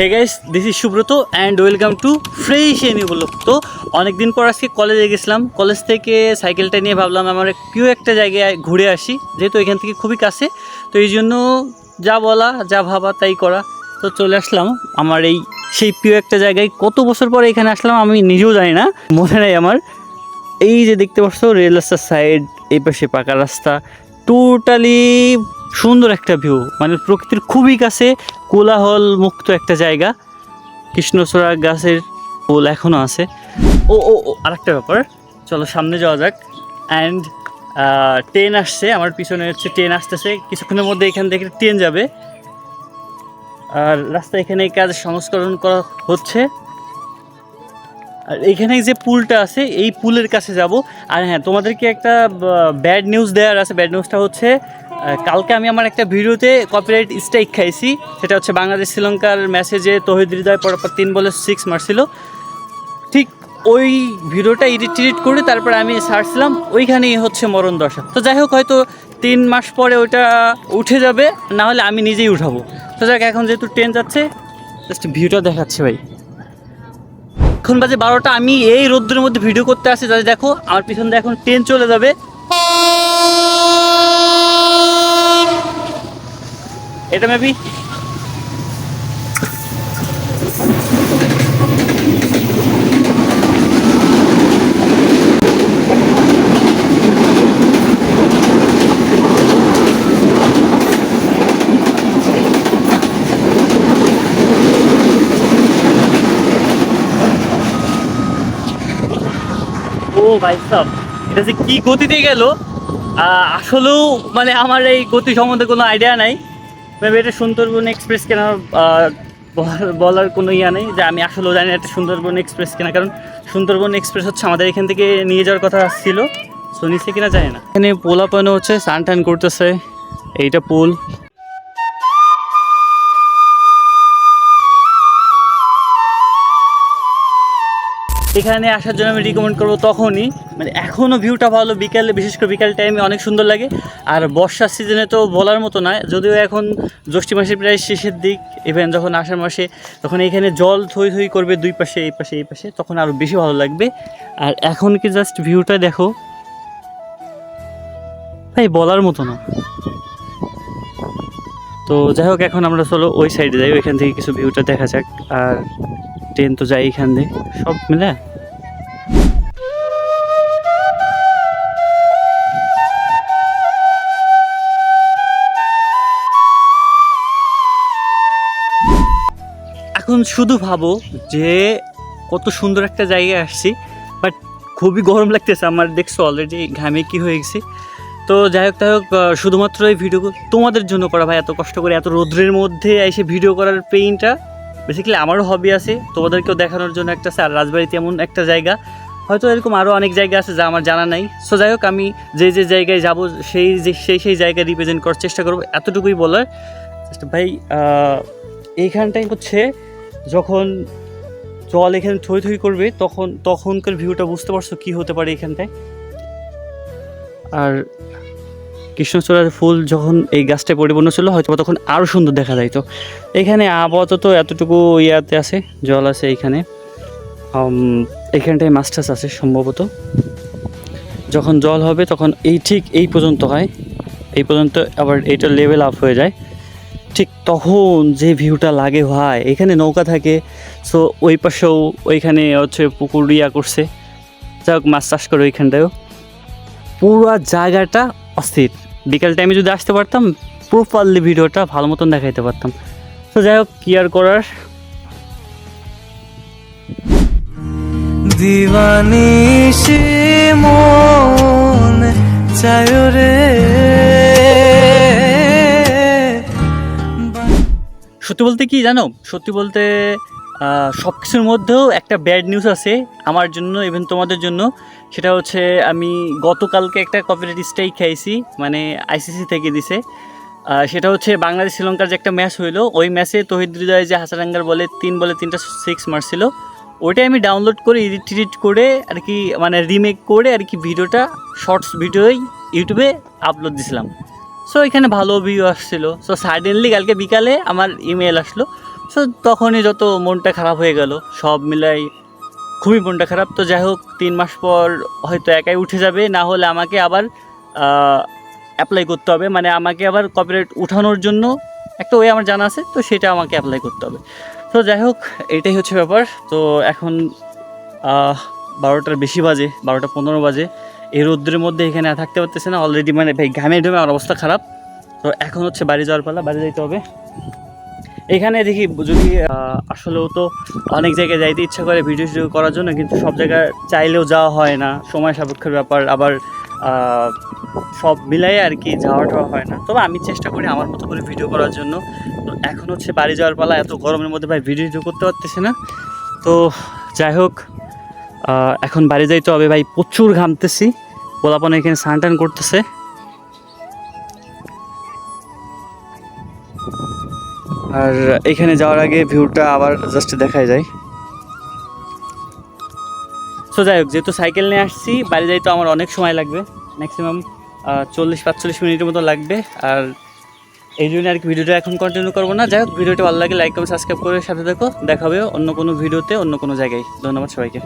Hey guys this is Subrata and welcome to fresh any blog তো অনেকদিন পর আজকে কলেজে গেছিলাম। কলেজ থেকে সাইকেলটা নিয়ে ভাবলাম আমার প্রিয় একটা জায়গায় ঘুরে আসি। যেহেতু এখান থেকে খুবই কাছে। তো এই জন্য যা বলা, যা ভাবা তাই করা। তো চলে আসলাম। আমার এই সেই প্রিয় একটা জায়গায়। কত বছর পরে এখানে আসলাম আমি নিজেও জানি না। মনে নেই আমার। এই যে দেখতে পাচ্ছ রেল রাস্তার সাইড এই পাশে পাকা রাস্তা। টোটালি সুন্দর একটা ভিউ মানে প্রকৃতির খুবই কাছে কোলাহল মুক্ত একটা জায়গা। কৃষ্ণচূড়া গাছের ফুল এখনও আছে। ও ও ও, আরেকটা ব্যাপার, চলো সামনে যাওয়া যাক। অ্যান্ড ট্রেন আসছে, আমার পিছনে হচ্ছে ট্রেন আসতেছে। কিছুক্ষণের মধ্যে এখান থেকে ট্রেন যাবে। আর রাস্তা এখানে কাজ সংস্করণ করা হচ্ছে। আর এখানে যে পুলটা আছে, এই পুলের কাছে যাব। আর হ্যাঁ তোমাদেরকে একটা ব্যাড নিউজ দেওয়ার আছে। ব্যাড নিউজটা হচ্ছে কালকে আমি আমার একটা ভিডিওতে কপিরাইট স্ট্রাইক খাইছি। সেটা হচ্ছে বাংলাদেশ শ্রীলঙ্কার ম্যাসেজে তহিদ হৃদয় পরপর তিন বলে সিক্স মারছিল। ঠিক ওই ভিডিওটা এডিট টিডিট করে তারপরে আমি ছাড়ছিলাম, ওইখানেই হচ্ছে মরণ দশা। তো যাই হোক, হয়তো তিন মাস পরে ওইটা উঠে যাবে, না হলে আমি নিজেই উঠাবো। তো যাক এখন যেহেতু ট্রেন যাচ্ছে জাস্ট ভিউটা দেখাচ্ছে ভাই। এখন বাজে বারোটা, আমি এই রোদ্রের মধ্যে ভিডিও করতে আসি যাতে দেখো, আমার পিছন দিয়ে এখন ট্রেন চলে যাবে। এটা মেবি? ও ভাই এটা যে কি গতিতে গেল? আসলেও মানে আমার এই গতি সম্বন্ধে কোনো আইডিয়া নাই। মেবি এটা সুন্দরবন এক্সপ্রেস কেনা আহ, বলার- কোনো ইয়া নেই যে আমি আসলেও জানি এটা সুন্দরবন এক্সপ্রেস কেনা। কারণ সুন্দরবন এক্সপ্রেস হচ্ছে আমাদের এখান থেকে নিয়ে যাওয়ার কথা ছিল। সো কিনা যায় না। এখানে পোলাপানো হচ্ছে সান টান করতেছে। এইটা পুল। এখানে আসার জন্য আমি রিকমেন্ড করব তখনই। মানে এখনও ভিউটা ভালো, বিকালে, বিশেষ করে বিকাল টাইমে অনেক সুন্দর লাগে। আর বর্ষার সিজনে তো বলার মতো নয় যদিও এখন জ্যৈষ্ঠী মাসের প্রায় শেষের দিক ইভেন যখন আষাঢ় মাসে, তখন এখানে জল থই থই করবে দুই পাশে, এই পাশে এই পাশে, তখন আরও বেশি ভালো লাগবে। আর এখন কি জাস্ট ভিউটা দেখো। ভাই, বলার মতো না। তো যাই হোক, এখন আমরা চলো ওই সাইডে যাই, ওইখান থেকে কিছু ভিউটা দেখা যাক। আর ট্রেন তো যাই এখান দিয়ে। সব মিলে? এখন শুধু ভাবো যে কত সুন্দর একটা জায়গায় আসছি বাট খুবই গরম লাগতেছে আমার, দেখছ অলরেডি ঘামে কি হয়ে গেছে। তো যাই হোক, তাই হোক শুধুমাত্র এই ভিডিও তোমাদের জন্য করা ভাই, এত কষ্ট করে, এত রোদ্রের মধ্যে এসে ভিডিও করার পেইনটা বেসিক্যালি আমারও হবি আছে। তোমাদেরকেও দেখানোর জন্য একটা স্যার রাজবাড়িতে এমন একটা জায়গা। হয়তো এরকম আরও অনেক জায়গা আছে যা আমার জানা নাই। সো যাই হোক আমি যে যে জায়গায় যাব, সেই, যে, সেই সেই জায়গায় রিপ্রেজেন্ট করার চেষ্টা করব। এতটুকুই বলার। ভাই এইখানটাই হচ্ছে যখন জল এখানে থই থই করবে, তখন, তখনকার ভিউটা বুঝতে পারছ কি হতে পারে এখানটায়। আর কৃষ্ণচূড়ার ফুল যখন এই গাছটায় পরিপূর্ণ ছিল হয়তো তখন আরও সুন্দর দেখা যায় তো এখানে আপাতত এতটুকু ইয়াতে আছে জল আছে এইখানে উম, এইখানটায় মাছ আছে সম্ভবত। যখন জল হবে তখন এই ঠিক এই পর্যন্ত হয়। এই পর্যন্ত আবার এইটা লেভেল আপ হয়ে যায়। ঠিক তখন যে ভিউটা লাগে ভাই এখানে নৌকা থাকে সো ওই পাশেও ওইখানে হচ্ছে পুকুর ইয়া করছে। যাই হোক মাছ চাষ করে ওইখানটায়ও। পুরো জায়গাটা অস্থির। বিকাল টাইমে যদি আসতে পারতাম প্রপারলি ভিডিওটা ভালো মতন দেখাইতে পারতাম। তো যাই হোক কি আর করার? দিবানিশি মন চায় রে। সত্যি বলতে কি জানো? সত্যি বলতে সব কিছুর মধ্যেও একটা ব্যাড নিউজ আছে আমার জন্য ইভেন তোমাদের জন্য। সেটা হচ্ছে আমি গতকালকে একটা কপিরাইট স্ট্রাইক খাইছি মানে আইসিসি থেকে দিছে। সেটা হচ্ছে বাংলাদেশ শ্রীলঙ্কার যে একটা ম্যাচ হইল, ওই ম্যাচে তহিদ হৃদয় যে হাসারাঙ্গার বলে তিন বলে তিনটা সিক্স মারছিল ওইটাই আমি ডাউনলোড করে এডিট টিডিট করে আর কি মানে রিমেক করে আর কি ভিডিওটা শর্টস ভিডিওই ইউটিউবে আপলোড দিছিলাম। সো এখানে ভালো ভিউ আসছিল। সো সাডেনলি কালকে বিকালে আমার ইমেল আসলো। সো তখনই যত মনটা খারাপ হয়ে গেল, সব মিলাই খুবই মনটা খারাপ। তো যাই হোক, তিন মাস পর হয়তো একাই উঠে যাবে, না হলে আমাকে আবার অ্যাপ্লাই করতে হবে। মানে আমাকে আবার কপিরাইট উঠানোর জন্য একটা ওয়ে আমার জানা আছে, তো সেটা আমাকে অ্যাপ্লাই করতে হবে। তো যাই হোক, এটাই হচ্ছে ব্যাপার। তো এখন বারোটার বেশি বাজে, বারোটা পনেরো বাজে। এই রোদ্রের মধ্যে এখানে থাকতে পারতেছে না। অলরেডি মানে ভাই, ঘামে ঢুমে আমার অবস্থা খারাপ। তো এখন হচ্ছে বাড়ি যাওয়ার পালা। বাড়ি যাইতে হবে। এখানে দেখি যদি আসলেও তো অনেক জায়গায় যাইতে ইচ্ছা করে ভিডিও টিডিও করার জন্য, কিন্তু সব জায়গায় চাইলেও যাওয়া হয় না। সময় সাপেক্ষের ব্যাপার, আবার সব মিলাই আর কি যাওয়া টাওয়া হয় না। তবে আমি চেষ্টা করি আমার মতো করে ভিডিও করার জন্য। তো এখন হচ্ছে বাড়ি যাওয়ার পালা, এত গরমের মধ্যে ভাই ভিডিও টিডিও করতে পারতেছে না। তো যাই হোক এখন বাড়ি যাইতে হবে ভাই, প্রচুর ঘামতেছি। পোলাপন এখানে স্নান টান করতেছে। আর এখানে যাওয়ার আগে ভিউটা আবার জাস্ট দেখায় যায় সো যাই হোক, যেহেতু সাইকেল নিয়ে আসছি বাড়ি যাইতে আমার অনেক সময় লাগবে ম্যাক্সিমাম চল্লিশ পাঁচচল্লিশ মিনিটের মতো লাগবে। আর এই জন্য আর কি ভিডিওটা এখন কন্টিনিউ করব না। যাই হোক, ভিডিওটা ভালো লাগে লাইক কমেন্ট সাবস্ক্রাইব করে সাথে দেখো দেখাবে অন্য কোনো ভিডিওতে, অন্য কোনো জায়গায়। ধন্যবাদ সবাইকে।